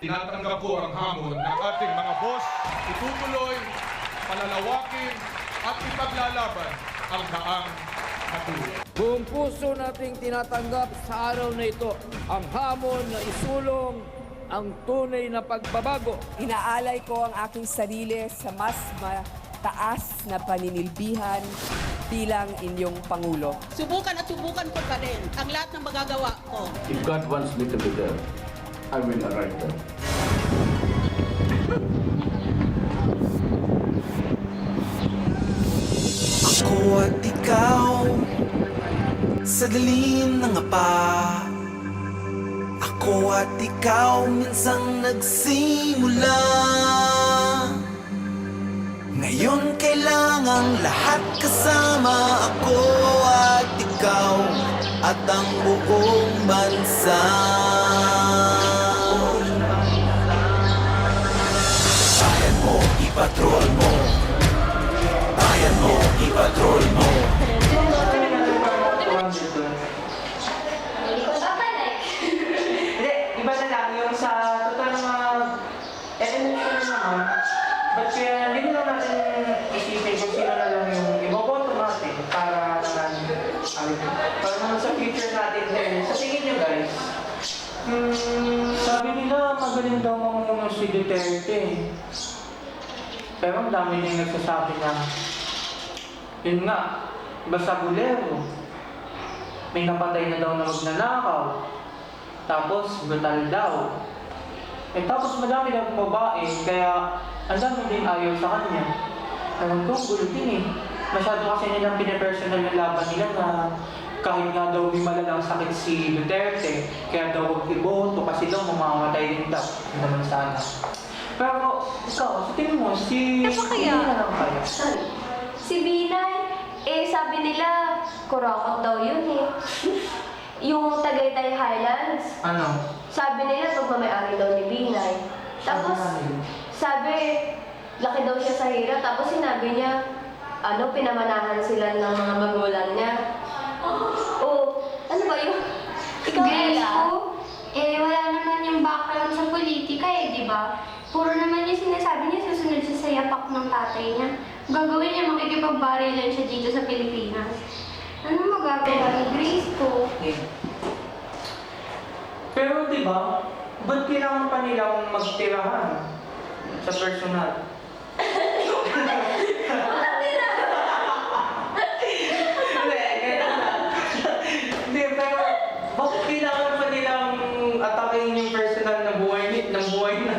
Tinatanggap ko ang hamon ng ating mga boss, itutuloy, palalawakin, at ipaglalaban ang daang natuloy. Buong puso nating tinatanggap sa araw na ito ang hamon na isulong ang tunay na pagbabago. Inaalay ko ang aking sarili sa mas mataas na paninilbihan bilang inyong Pangulo. Subukan at subukan ko pa rin ang lahat ng magagawa ko. If God wants me to be there, I will arrive there. Ako at ikaw Sa dilim ng apa Ako at ikaw Minsang nagsimula. Ngayon kailangang lahat kasama. Ako at ikaw At ang buong bansa ipatrol mo Bayan mo, ipatrol mo Hindi, na lang yung sa total na election naman. But kaya hindi na natin isipin kung na yung iboboto natin para naman ano, para naman sa future natin din. Sa tingin guys, hmm, sabi nila magaling daw mamuno si Duterte. Pero ang dami din nagsasabi na yun nga, basta bulero. May napatay na daw na magnanakaw. Tapos, brutal daw. Eh, tapos madami daw babae, kaya ang dami din ayaw sa kanya. Ewan ko, gulo din eh. Masyado kasi nilang pinapersonal yung laban nila na kahit nga daw may malalang sakit si Duterte, kaya daw huwag iboto kasi daw mamamatay din daw. Naman sana. Pero, ikaw, sa tingin mo, si... Ano kaya? Hindi na lang kaya. Si Binay, eh sabi nila, kurakot daw yun eh. yung Tagaytay Highlands, Ano? sabi nila pagmamayari daw ni Binay. Tapos, Sabi namin. sabi, laki daw siya sa hira. Tapos sinabi niya, ano, pinamanahan sila ng mga magulang niya. Oh, ano ba yun? Ikaw, Grace Ella? ko, eh wala naman yung background sa politika eh, di ba? Puro naman yung sinasabi niya, susunod siya sa yapak ng tatay niya. Gagawin niya, makikipagbarilan siya dito sa Pilipinas. Ano magagawa ni Grace ko? Eh. Pero di ba, ba't kailangan pa nilang magtirahan sa personal? Hindi, ganun lang. Hindi, pero bakit kailangan pa nilang atakin yung personal na buhay ni, ng buhay na?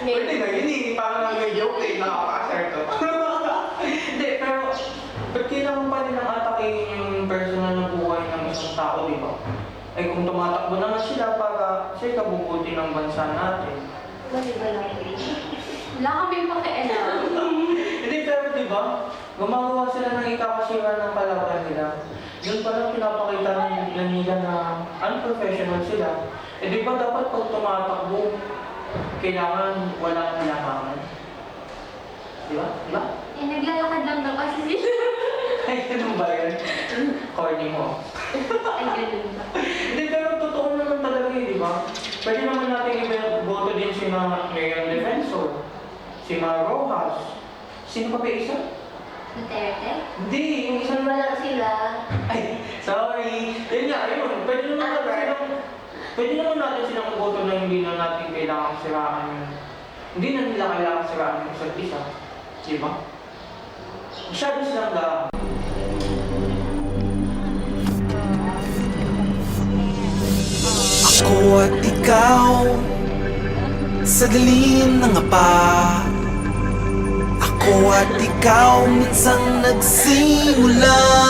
Hindi, Pwede na yun eh, parang nga may joke eh, nakaka-asar to. Hindi, pero ba't kailangan pa atakin yung personal na buhay ng isang tao, di ba? Eh kung tumatakbo naman sila para sa ikabubuti ng bansa natin. Mali ba lang, Grace? Wala kami pakialam. Hindi, pero di ba? Gumagawa sila ng ikakasira ng kalaban nila. Yun pala pinapakita nila nila na unprofessional sila. Eh di ba dapat pag tumatakbo, kailangan walang hinahangan? Di ba? Di ba? Eh, naglalakad lang daw kasi sila. Ay, ganun ba yan? Corny mo. Ay, ganun ba? Hindi, pero totoo naman talaga yun, di ba? Pwede naman natin i-boto din si mga Mayor Defensor, si Ma Rojas. Sino pa ba isa? Duterte? Hindi, yung isang lang sila. Ay, sorry. Yun nga, yun. Pwede naman natin silang... Pwede naman natin silang iboto na hindi na natin kailangan siraan yun. Hindi na nila kailangan siraan yung isa't isa. Di ba? Masyado silang lang. Ako at ikaw Sa dilim ng apa Ako at ikaw Minsang nagsimula